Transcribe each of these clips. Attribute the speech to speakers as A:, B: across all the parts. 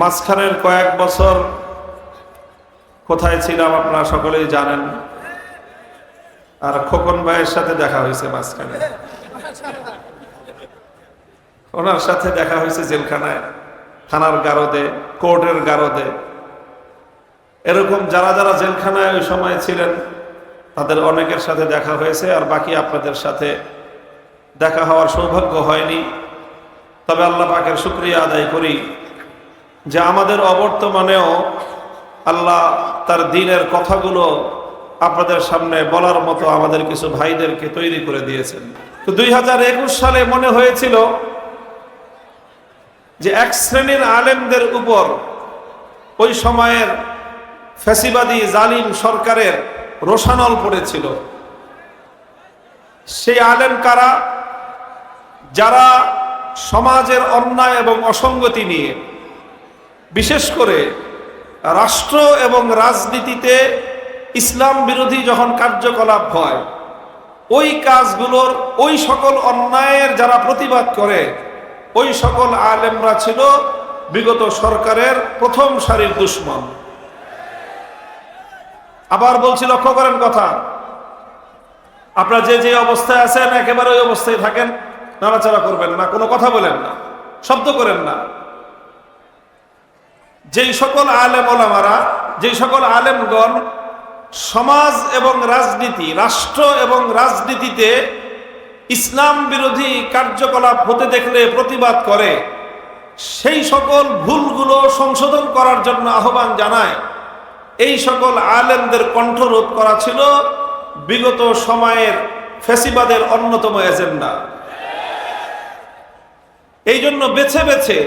A: মাঝখানের কয়েক বছর কোথায় ছিলাম আপনারা সকলেই জানেন। আর খোকন ভাইয়ের সাথে দেখা হয়েছে মাঝখানে। ওনার সাথে দেখা হয়েছে জেলখানায়, থানার গারদে, কোর্টের গারদে। এরকম যারা যারা জেলখানায় ওই সময় ছিলেন, তাদের অনেকের সাথে দেখা হয়েছে আর বাকি আপনাদের সাথে দেখা হওয়ার সৌভাগ্য হয়নি। তবে আল্লাহ পাকের শুক্রিয়া আদায় করি। যে আমাদের অবর্তমানেও আল্লাহ তার দিনের কথাগুলো আপনাদের সামনে বলার মতো আমাদের কিছু ভাইদেরকে তৈরি করে দিয়েছেন। তো দুই হাজার একুশ সালে মনে হয়েছিল যে এক শ্রেণির আলেমদের উপর ওই সময়ের ফ্যাসিবাদী জালিম সরকারের রোশানল পড়েছিল। সেই আলেম কারা? যারা সমাজের অন্যায় এবং অসঙ্গতি নিয়ে বিশেষ করে রাষ্ট্র এবং রাজনীতিতে ইসলাম বিরোধী যখন কার্যকলাপ হয়, ওই কাজগুলোর ওই সকল অন্যায়ের যারা প্রতিবাদ করে, ওই সকল আলেমরা ছিল বিগত সরকারের প্রথম সারির দুশ্মন। আবার বলছি, লক্ষ্য করেন কথা। আপনারা যে যে অবস্থায় আছেন, একেবারে ওই অবস্থায় থাকেন, নাড়াচাড়া করবেন না, কোনো কথা বলেন না, শব্দ করেন না। যেই সকল আলেম ওলামারা, যেই সকল আলেমগণ সমাজ এবং রাজনীতি, রাষ্ট্র এবং রাজনীতিতে ইসলাম বিরোধী কার্যকলাপ হতে দেখলে প্রতিবাদ করে, সেই সকল ভুলগুলো সংশোধন করার জন্য আহ্বান জানায়। এই সকল আলেমদের কণ্ঠরোধ করা ছিল বিগত সময়ের ফেসিবাদের অন্যতম এজেন্ডা। এই জন্য বেছে বেছে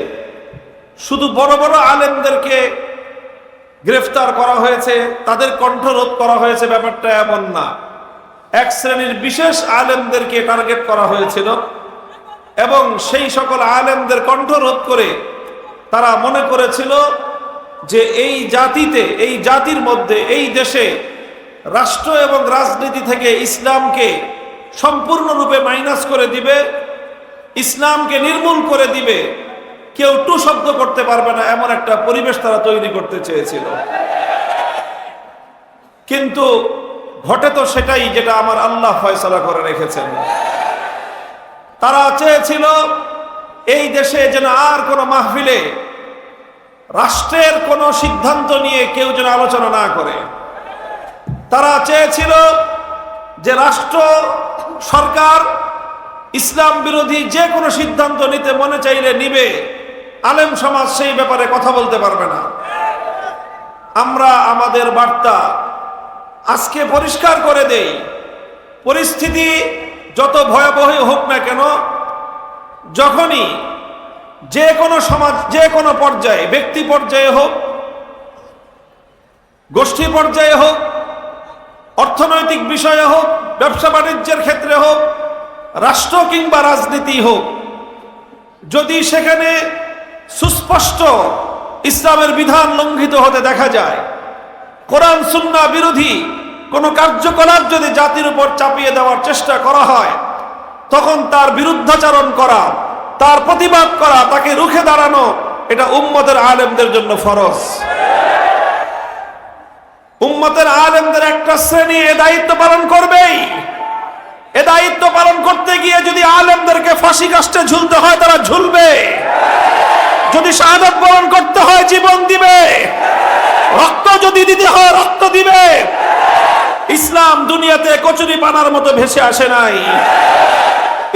A: শুধু বড় বড় আলেমদেরকে গ্রেফতার করা হয়েছে, তাদের কণ্ঠরোধ করা হয়েছে, ব্যাপারটা এমন না। এক শ্রেণির বিশেষ আলেমদেরকে টার্গেট করা হয়েছিল এবং সেই সকল আলেমদের কণ্ঠরোধ করে তারা মনে করেছিল যে এই জাতিতে, এই জাতির মধ্যে, এই দেশে রাষ্ট্র এবং রাজনীতি থেকে ইসলামকে সম্পূর্ণরূপে মাইনাস করে দিবে, ইসলামকে নির্মূল করে দিবে। কেউ টু শব্দ করতে পারবে না, এমন একটা পরিবেশ তারা তৈরি করতে চেয়েছিল। কিন্তু ঘটে তো সেটাই যেটা আমার আল্লাহ ফয়সলা করে রেখেছেন। তারা চেয়েছিল, এই দেশে যেন আর কোনো মাহফিলে রাষ্ট্রের কোনো সিদ্ধান্ত নিয়ে কেউ যেন আলোচনা না করে। তারা চেয়েছিল যে রাষ্ট্র, সরকার, ইসলাম বিরোধী যে কোনো সিদ্ধান্ত নিতে মনে চাইলে নিবে। আলেম সমাজ সেই ব্যাপারে কথা বলতে পারবে না। আমরা আমাদের বার্তা আজকে পরিষ্কার করে দেই। পরিস্থিতি যত ভয়াবহ হোক না কেন, যখনই যে কোনো সমাজ, যে কোনো পর্যায়ে, ব্যক্তি পর্যায়ে হোক, গোষ্ঠী পর্যায়ে হোক, অর্থনৈতিক বিষয়ে হোক, ব্যবসা বাণিজ্যের ক্ষেত্রে হোক, রাষ্ট্র কিংবা রাজনীতি হোক, যদি সেখানে সুস্পষ্ট ইসলামের বিধান লঙ্ঘিত হতে দেখা যায়। কোরআন, সুন্না বিরোধী কোনো কার্যকলাপ যদি জাতির উপর চাপিয়ে দেওয়ার চেষ্টা করা হয়, তখন তার বিরুদ্ধাচারণ করা, তার প্রতিবাদ করা, তাকে রুখে দাঁড়ানো, এটা উম্মতের আলেমদের জন্য ফরজ। উম্মতের আলেমদের একটা শ্রেণি এ দায়িত্ব পালন করবেই। এ দায়িত্ব পালন করতে গিয়ে যদি আলেমদেরকে ফাঁসি কাষ্টে ঝুলতে হয়, তারা ঝুলবে। যদি শাহাদত বরণ করতে হয়, জীবন দিবে। রক্ত যদি দিতে হয়, রক্ত দিবে। ইসলাম দুনিয়াতে কচুরি পানার মতো ভেসে আসে নাই।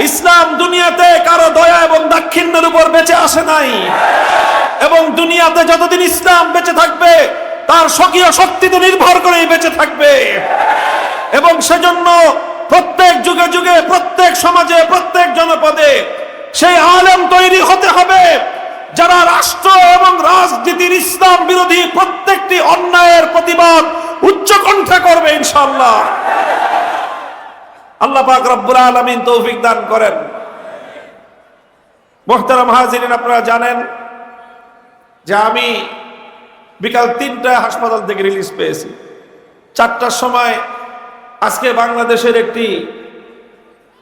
A: ইসলাম দুনিয়াতে কারও দয়া এবং দাক্ষিণ্যের উপর বেঁচে আসে নাই। এবং দুনিয়াতে যতদিন ইসলাম বেঁচে থাকবে, তার স্বকীয় শক্তিতে নির্ভর করেই বেঁচে থাকবে। এবং সেজন্য প্রত্যেক যুগে যুগে, প্রত্যেক সমাজে, প্রত্যেক জনপদে সেই আলেম তৈরি হতে হবে। যারা রাষ্ট্র এবং রাজনীতির ইসলাম বিরোধী প্রত্যেকটি অন্যায়ের প্রতিবাদ উচ্চ কণ্ঠে করবে ইনশাল্লাহ আল্লাহ পাক রব্বুল আলামিন তৌফিক দান করেন। মোহতারাম হাজিরিন, আপনারা জানেন যে আমি বিকাল তিনটায় হাসপাতাল থেকে রিলিজ পেয়েছি। চারটার সময় আজকে বাংলাদেশের একটি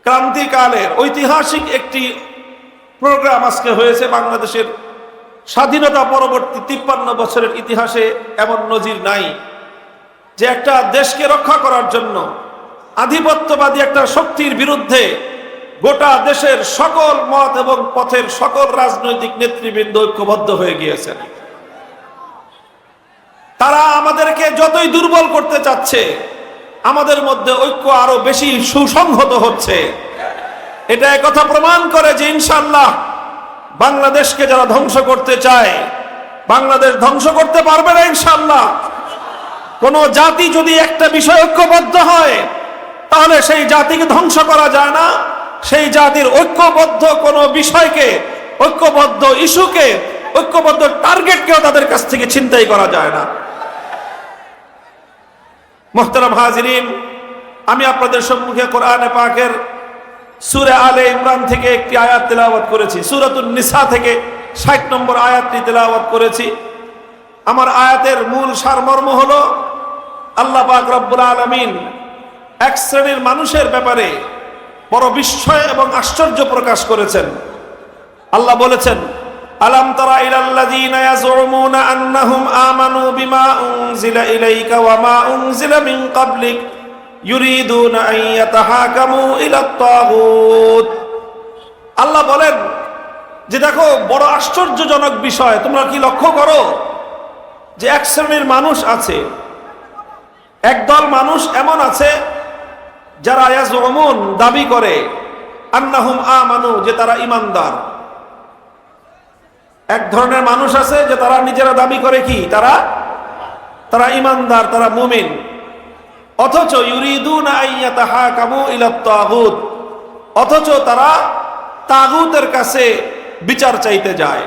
A: ক্রান্তিকালের ঐতিহাসিক একটি প্রোগ্রাম আজকে হয়েছে বাংলাদেশের স্বাধীনতা পরবর্তী তিপ্পান্ন বছরের ইতিহাসে এমন নজির নাই যে একটা দেশকে রক্ষা করার জন্য আধিপত্যবাদী একটা শক্তির বিরুদ্ধে গোটা দেশের সকল মত এবং পথের সকল রাজনৈতিক নেতৃবৃন্দ ঐক্যবদ্ধ হয়ে গিয়েছেন তারা আমাদেরকে যতই দুর্বল করতে চাচ্ছে, আমাদের মধ্যে ঐক্য আরও বেশি সুসংহত হচ্ছে। এটা কথা প্রমাণ করে যে ইনশাল্লাহ বাংলাদেশকে যারা ধ্বংস করতে চায়, বাংলাদেশ ধ্বংস করতে পারবে না ইনশাল্লাহ কোন জাতি যদি একটা বিষয় ঐক্যবদ্ধ হয়, তাহলে সেই জাতিকে ধ্বংস করা যায় না। সেই জাতির ঐক্যবদ্ধ কোন বিষয়কে, ঐক্যবদ্ধ ইস্যুকে, ঐক্যবদ্ধ টার্গেটকেও তাদের কাছ থেকে চিন্তাই করা যায় না। মোহতারাম হাজিরিন, আমি আপনাদের সম্মুখে কোরআনে পাকের সুরে আলে ইমরান থেকে একটি আয়াত তেলাওয়াত করেছি। সুরাতুন নিসা থেকে ষাট নম্বর আয়াতটি তেলাওয়াত করেছি। আমার আয়াতের মূল সারমর্ম হল, আল্লাহ পাক আলমিন এক শ্রেণির মানুষের ব্যাপারে বড় বিস্ময় এবং আশ্চর্য প্রকাশ করেছেন। আল্লাহ বলেছেন, আলাম তারা ইলাল্লাযীনা ইয়াজউমুনা আন্নাহুম আমানু বিমা উনজিলা ইলাইকা ওয়া মা উনজিলা মিন ইউরিদুনা আল্লাহ বলেন যে দেখো, বড় আশ্চর্যজনক বিষয়, তোমরা কি লক্ষ্য করো যে এক শ্রেণির মানুষ আছে, একদল মানুষ এমন আছে যারা ইয়াজউমুন দাবি করে, আন্নাহুম আমানু, যে তারা ইমানদার। এক ধরনের মানুষ আছে যে তারা নিজেরা দাবি করে কি? তারা তারা ইমানদার, তারা মুমিন। অথচ অথচ তারা তাগুতের কাছে বিচার চাইতে যায়।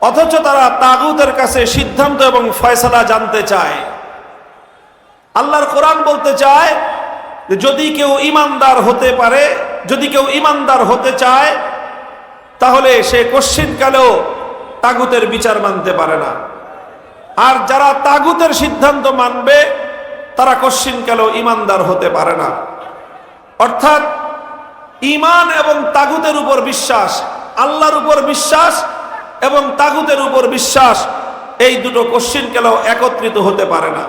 A: অথচ তারা তাগুতের কাছে সিদ্ধান্ত এবং ফয়সলা জানতে চায়। আল্লাহর কোরআন বলতে চায়, যদি কেউ ইমানদার হতে পারে, যদি কেউ ইমানদার হতে চায়, তাহলে সে কশ্চিনকালেও তাগুতের বিচার মানতে পারে না। আর যারা তাগুতের সিদ্ধান্ত মানবে তারা কশ্চিনকালেও ইমানদার হতে পারে না? অর্থাৎ ইমান এবং তাগুতের উপর বিশ্বাস, আল্লাহর উপর বিশ্বাস এবং তাগুতের উপর বিশ্বাস, এই দুটো কশ্চিনকালেও একত্রিত হতে পারে না?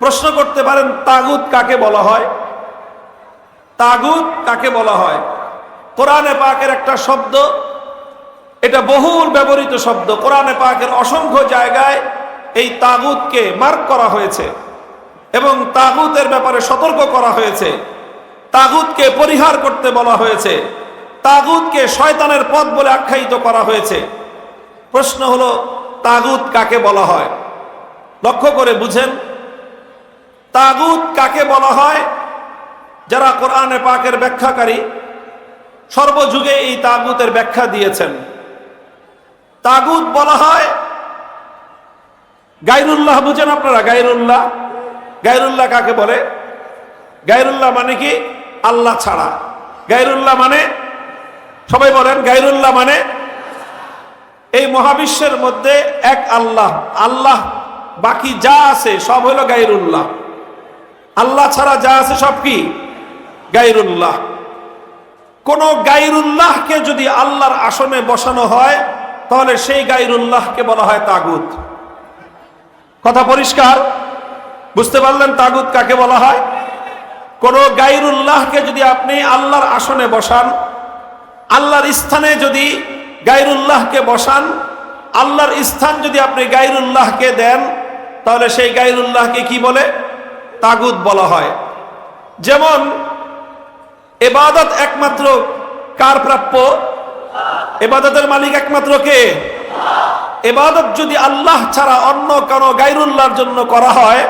A: প্রশ্ন করতে পারেন, তাগুত কাকে বলা হয়? তাগুত কাকে বলা হয়? কোরআনে পাকের একটা শব্দ, এটা বহুল ব্যবহৃত শব্দ। কোরআনে পাকের অসংখ্য জায়গায় এই তাগুতকে মার্ক করা হয়েছে এবং তাগুতের ব্যাপারে সতর্ক করা হয়েছে। তাগুতকে পরিহার করতে বলা হয়েছে। তাগুতকে শয়তানের পথ বলে আখ্যায়িত করা হয়েছে। প্রশ্ন হলো, তাগুত কাকে বলা হয়? লক্ষ্য করে বুঝেন। তাগুত কাকে বলা হয়? যারা কোরআনে পাকের ব্যাখ্যাকারী, সর্বযুগে এই তাগুতের ব্যাখ্যা দিয়েছেন। তাগুত বলা হয় গাইরুল্লাহ বুঝেন আপনারা? গাইরুল্লাহ গাইরুল্লাহ কাকে বলে? গাইরুল্লাহ মানে কি? আল্লাহ ছাড়া। গাইরুল্লাহ মানে? সবাই বলেন গাইরুল্লাহ মানে? এই মহাবিশ্বের মধ্যে এক আল্লাহ। আল্লাহ বাকি যা আছে সব হলো গাইরুল্লাহ আল্লাহ ছাড়া যা আছে সব কি? গাইরুল্লাহ কোন গাইরুল্লাহকে যদি আল্লাহর আসনে বসানো হয়, তাহলে সেই গাইরুল্লাহকে বলা হয় তাগুত। কথা পরিষ্কার? বুঝতে পারলেন তাগুত কাকে বলা হয়? কোন গাইরুল্লাহকে যদি আপনি আল্লাহর আসনে বসান, আল্লাহর স্থানে যদি গাইরুল্লাহকে বসান, আল্লাহর স্থান যদি আপনি গাইরুল্লাহকে দেন, তাহলে সেই গাইরুল্লাহকে কি বলে? তাগুত বলা হয়। যেমন, এবাদত একমাত্র কার প্রাপ্য? এবাদতের মালিক একমাত্র কে? এবাদত যদি আল্লাহ ছাড়া অন্য কোনো গাইরুল্লাহর জন্য করা হয়,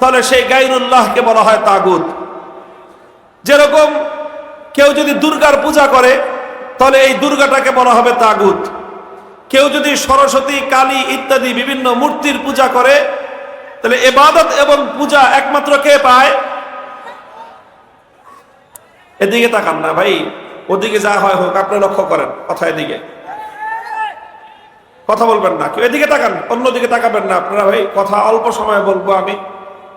A: তাহলে সেই গাইরুল্লাহকে বলা হয় তাগুত। যেরকম কেউ যদি দুর্গার পূজা করে, তাহলে এই দুর্গাটাকে বলা হবে তাগুত। কেউ যদি সরস্বতী, কালী ইত্যাদি বিভিন্ন মূর্তির পূজা করে, তাহলে এবাদত এবং পূজা একমাত্র কে পায়? এদিকে তাকান না ভাই, ওদিকে যা হয় হোক, আপনি লক্ষ্য করেন কথা এদিকে। কথা বলবেন না, কেউ এদিকে তাকান, অন্যদিকে তাকাবেন না। আপনারা ভাই, কথা অল্প সময় বলব আমি।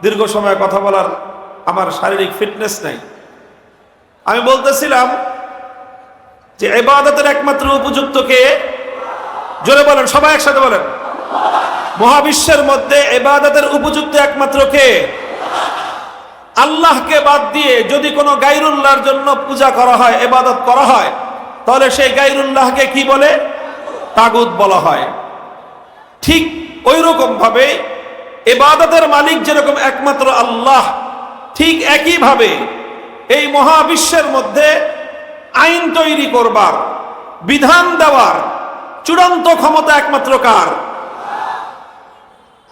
A: দীর্ঘ সময় কথা বলার আমার শারীরিক ফিটনেস নেই। আমি বলতেছিলাম যে এবাদতের একমাত্র উপযুক্ত কে? জোরে বলেন, সবাই একসাথে বলেন। মহাবিশ্বের মধ্যে এবাদতের উপযুক্ত একমাত্র কে? আল্লাহকে বাদ দিয়ে যদি কোনো গাইরুল্লাহর জন্য পূজা করা হয় এবাদত করা হয়, তাহলে সেই গাইরুল্লাহকে কি বলে? তাগুত বলা হয়। ঠিক ওই রকম ভাবে এবাদতের মালিক যেরকম একমাত্র আল্লাহ, ঠিক একইভাবে এই মহাবিশ্বের মধ্যে আইন তৈরি করবার, বিধান দেওয়ার চূড়ান্ত ক্ষমতা একমাত্র কার?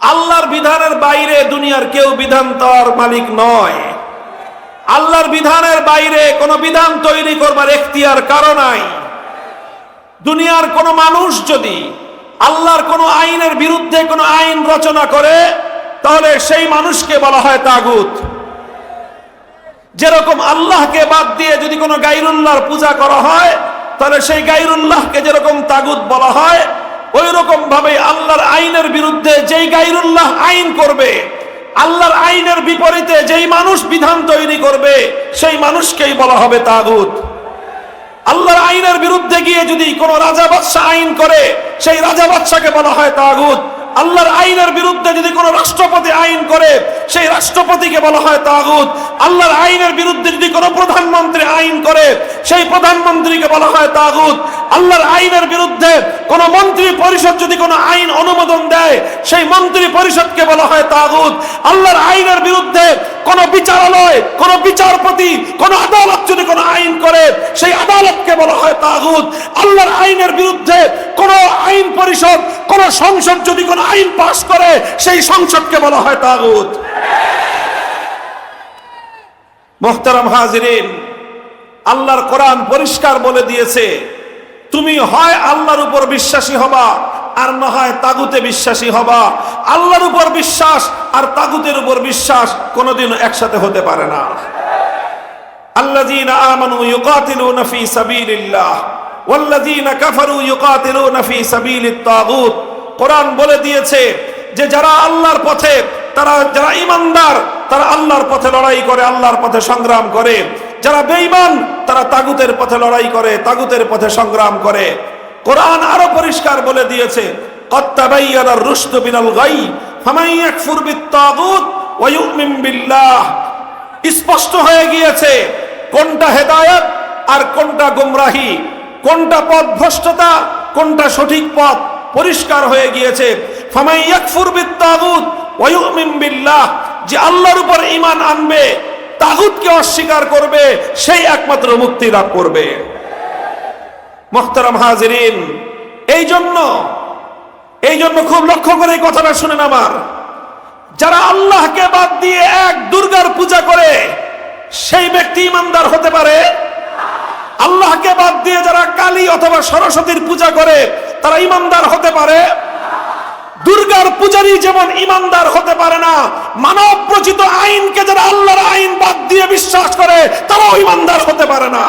A: আল্লাহর বিধানের বাইরে দুনিয়ার কেউ বিধান দেওয়ার মালিক নয়। আল্লাহর বিধানের বাইরে কোনো বিধান তৈরি করবার এখতিয়ার কারও নাই। দুনিয়ার কোনো মানুষ যদি আল্লাহর কোনো আইনের বিরুদ্ধে কোনো আইন রচনা করে, তাহলে সেই মানুষকে বলা হয় তাগুত। যেরকম আল্লাহকে বাদ দিয়ে যদি কোনো গাইরুল্লাহর পূজা করা হয়, তাহলে সেই গাইরুল্লাহকে যেরকম তাগুত বলা হয় ওই রকম ভাবে আল্লাহর আইনের বিরুদ্ধে যেই গাইরুল্লাহ আইন করবে, আল্লাহর আইনের বিপরীতে যেই মানুষ বিধান তৈরি করবে, সেই মানুষকেই বলা হবে তাগুত। আল্লাহর আইনের বিরুদ্ধে গিয়ে যদি কোন রাজা বাদশাহ আইন করে, সেই রাজা বাদশাকে বলা হয় তাগুত। আল্লাহর আইনের বিরুদ্ধে যদি কোন রাষ্ট্রপতি আইন করে, সেই রাষ্ট্রপতিকে বলা হয় তাগুত। আল্লাহর আইনের বিরুদ্ধে যদি কোন প্রধানমন্ত্রী আইন করে, সেই প্রধানমন্ত্রীকে বলা হয় তাগুত। আল্লাহর আইনের বিরুদ্ধে কোন মন্ত্রী পরিষদ যদি কোনো আইন অনুমোদন দেয়, সেই মন্ত্রী পরিষদকে বলা হয় তাগুত। আল্লাহর আইনের বিরুদ্ধে কোন বিচারালয়, কোন বিচারপতি, কোন আদালত যদি কোনো আইন করে, সেই আদালতকে বলা হয় তাগুত। আল্লাহর আইনের বিরুদ্ধে কোন আইন পরিষদ, কোন সংসদ যদি কোনো আইন পাশ করে, সেই সংসদকে বলা হয় তাগুত। মোহতারাম হাজিরিন আল্লাহর কোরআন পরিষ্কার বলে দিয়েছে, তুমি হয় আল্লাহর উপর বিশ্বাসী হবা, আর না হয় তাগুতে বিশ্বাসী হবা। আল্লাহর উপর বিশ্বাস আর তাগুতের উপর বিশ্বাস কোনোদিন একসাথে হতে পারে না। আমানু বলে দিয়েছে যে, যারা আল্লাহর পথে, তারা যারা ইমানদার তারা আল্লাহর পথে লড়াই করে, আল্লাহর পথে সংগ্রাম করে। যারা বেঈমান তারা তাগুতের পথে লড়াই করে, তাগুতের পথে সংগ্রাম করে। কোরআন আরও পরিষ্কার বলে দিয়েছে স্পষ্ট হয়ে গিয়েছে, কোনটা হেদায়ত আর কোনটা গুমরাহি, কোনটা পথ ভ্রষ্টতা, কোনটা সঠিক পথ পরিষ্কার হয়ে গিয়েছে। ফামাই ইয়াকফুর বিত্তাগুত বিল্লাহ, যে আল্লাহর উপর ঈমান আনবে তাগুতকে অস্বীকার করবে, সেই একমাত্র মুক্তি লাভ করবে। মোহতারাম হাজিরিন এই জন্য এই জন্য খুব লক্ষ্য করে এই কথাটা শুনেন আমার। যারা আল্লাহকে বাদ দিয়ে এক দুর্গার পূজা করে, সেই ব্যক্তি ইমানদার হতে পারে? আল্লাহকে বাদ দিয়ে যারা কালী অথবা সরস্বতীর পূজা করে, তারা ইমানদার হতে পারে? দুর্গার পূজারী যেমন ইমানদার হতে পারে না, মানব প্রচিত আইনকে যারা আল্লাহর আইন বাদ দিয়ে বিশ্বাস করে, তারাও ইমানদার হতে পারে না।